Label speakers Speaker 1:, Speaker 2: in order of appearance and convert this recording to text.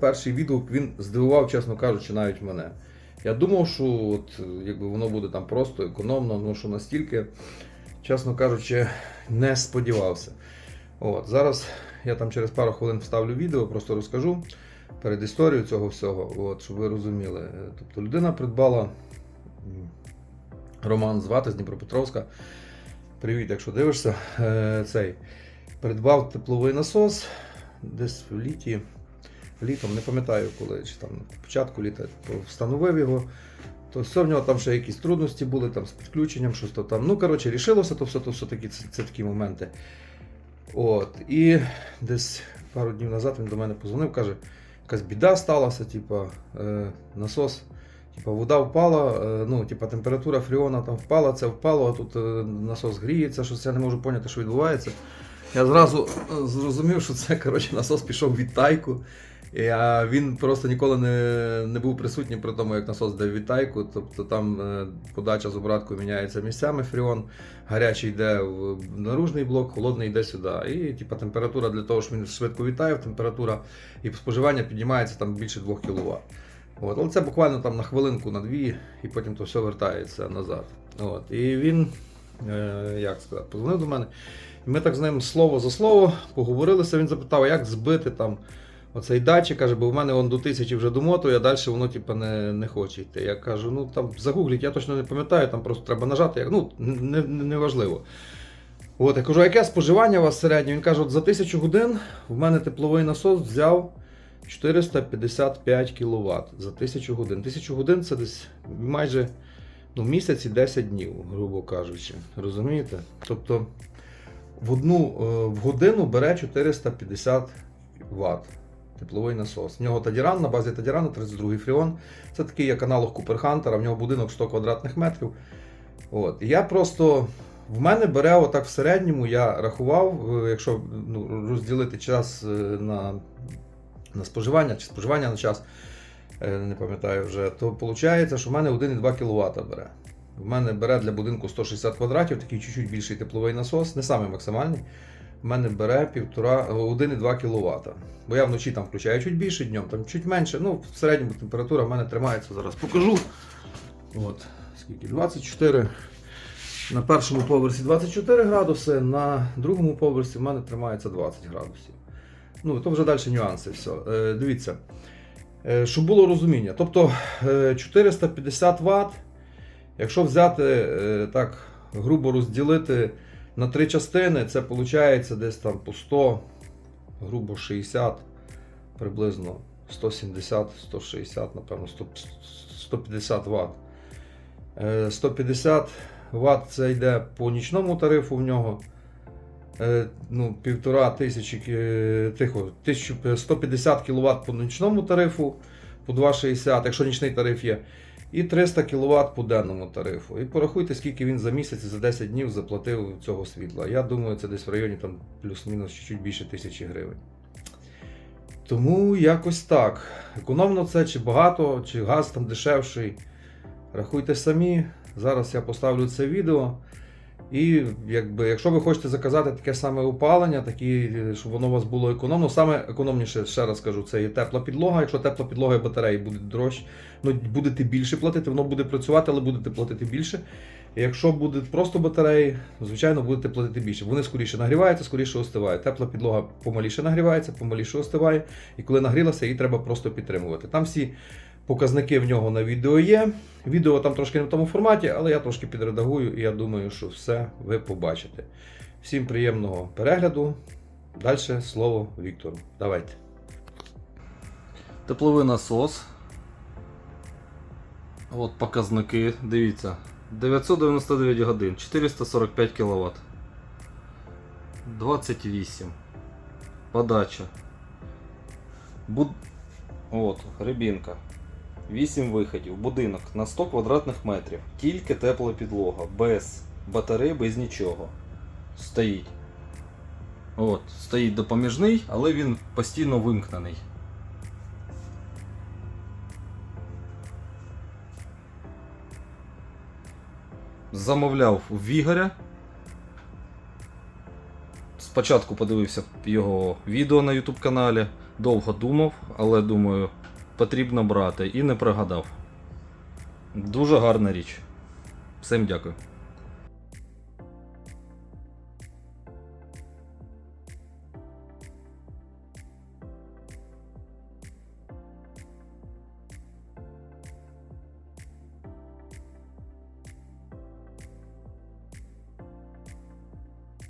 Speaker 1: перший відгук він здивував, чесно кажучи, навіть мене. Я думав, що от, якби воно буде там просто економно, ну що настільки, чесно кажучи, не сподівався. От, зараз я там через пару хвилин вставлю відео, просто розкажу перед історією цього всього, от, щоб ви розуміли. Тобто людина придбала Роман звати з Дніпропетровська. Привіт, якщо дивишся. Е, Цей придбав тепловий насос десь в літі. Літом, не пам'ятаю коли, чи там початку літа встановив його. То все в нього там ще якісь трудності були там, з підключенням, щось то там. Ну, коротше, рішилося, то все, то все такі, це, це такі моменти. От. І десь пару днів назад він до мене позвонив, каже, якась біда сталася, типа, е, насос, типа, вода впала, е, ну, типа, температура фріона там впала, це впало, а тут е, насос гріється, щось я не можу поняти, що відбувається. Я зразу е, зрозумів, що це коротше, насос пішов від тайку. А він просто ніколи не, не був присутній при тому, як насос дає відтайку. Тобто там е, подача з обраткою міняється місцями фріон, гарячий йде в наружний блок, холодний йде сюди. І типа, температура для того, щоб він швидко відтаяв, температура і споживання піднімається там більше 2 кВт. От, але це буквально там на хвилинку, на дві, і потім то все вертається назад. От, і він, е, як сказати, позвонив до мене. І ми так з ним слово за слово поговорилися. Він запитав, як збити там оцей датчик, каже, бо в мене он до тисячі вже домотує, а далі воно типу, не, не хоче йти. Я кажу, ну там загугліть, я точно не пам'ятаю, там просто треба нажати. Ну, не, не, не. От, я кажу, яке споживання у вас середнє? Він каже, от за тисячу годин в мене тепловий насос взяв 455 кВт за тисячу годин. Тисячу годин це десь майже ну, місяць і 10 днів, грубо кажучи. Розумієте? Тобто в одну е, в годину бере 450 Вт тепловий насос. В нього Тадіран на базі Тадірана 32-й фріон. Це такий як аналог Куперхантера, в нього будинок 100 квадратних метрів. От. Я просто. В мене бере отак в середньому, я рахував, е, якщо ну, розділити час е, на, на споживання чи споживання на час, е, не пам'ятаю вже, то виходить, що в мене 1,2 кВт бере. В мене бере для будинку 160 квадратів, такий чуть-чуть більший тепловий насос, не самий максимальний. В мене бере 1,5 1,2 кВт. Бо я вночі там включаю чуть більше, днем там чуть менше. Ну, в середньому температура в мене тримається. Зараз покажу. От, скільки? 24. На першому поверсі 24 градуси, на другому поверсі в мене тримається 20 градусів. Ну, то вже далі нюанси. Все. Е, дивіться. Е, щоб було розуміння. Тобто е, 450 Вт, якщо взяти е, так, грубо розділити на три частини, це виходить десь там по 100, грубо 60, приблизно 170, 160, напевно, 100, 150 Вт. Е, 150 Вт це йде по нічному тарифу в нього. Е, Ну, півтора тисячі е, тихо, 150 кВт по нічному тарифу, по 2,60, якщо нічний тариф є. І 300 кВт по денному тарифу. І порахуйте, скільки він за місяць, за 10 днів заплатив цього світла. Я думаю, це десь в районі там плюс-мінус чуть більше тисячі гривень. Тому якось так. Економно це чи багато, чи газ там дешевший. Рахуйте самі. Зараз я поставлю це відео. І якби, якщо ви хочете заказати таке саме опалення, такі, щоб воно у вас було економно, саме економніше, ще раз кажу, це є тепла підлога. Якщо тепла підлога і батареї буде дорожче, ну будете більше платити, воно буде працювати, але будете платити більше. Якщо будуть просто батареї, звичайно, будете платити більше. Вони скоріше нагріваються, скоріше остивають. Тепла підлога помаліше нагрівається, помаліше остиває. І коли нагрілася, її треба просто підтримувати. Там всі показники в нього на відео є. Відео там трошки не в тому форматі, але я трошки підредагую і я думаю, що все ви побачите. Всім приємного перегляду. Далі слово Віктору. Давайте.
Speaker 2: Тепловий насос. От показники, дивіться. 999 годин, 445 кВт. 28. Подача. Буд... От, рибінка. 8 виходів. Будинок на 100 квадратних метрів. Тільки тепла підлога. Без батарей, без нічого. Стоїть. От, стоїть допоміжний, але він постійно вимкнений. замовляв в Ігоря. Спочатку подивився його відео на YouTube каналі, Довго думав, але думаю, потрібно брати і не пригадав. Дуже гарна річ. Всім дякую.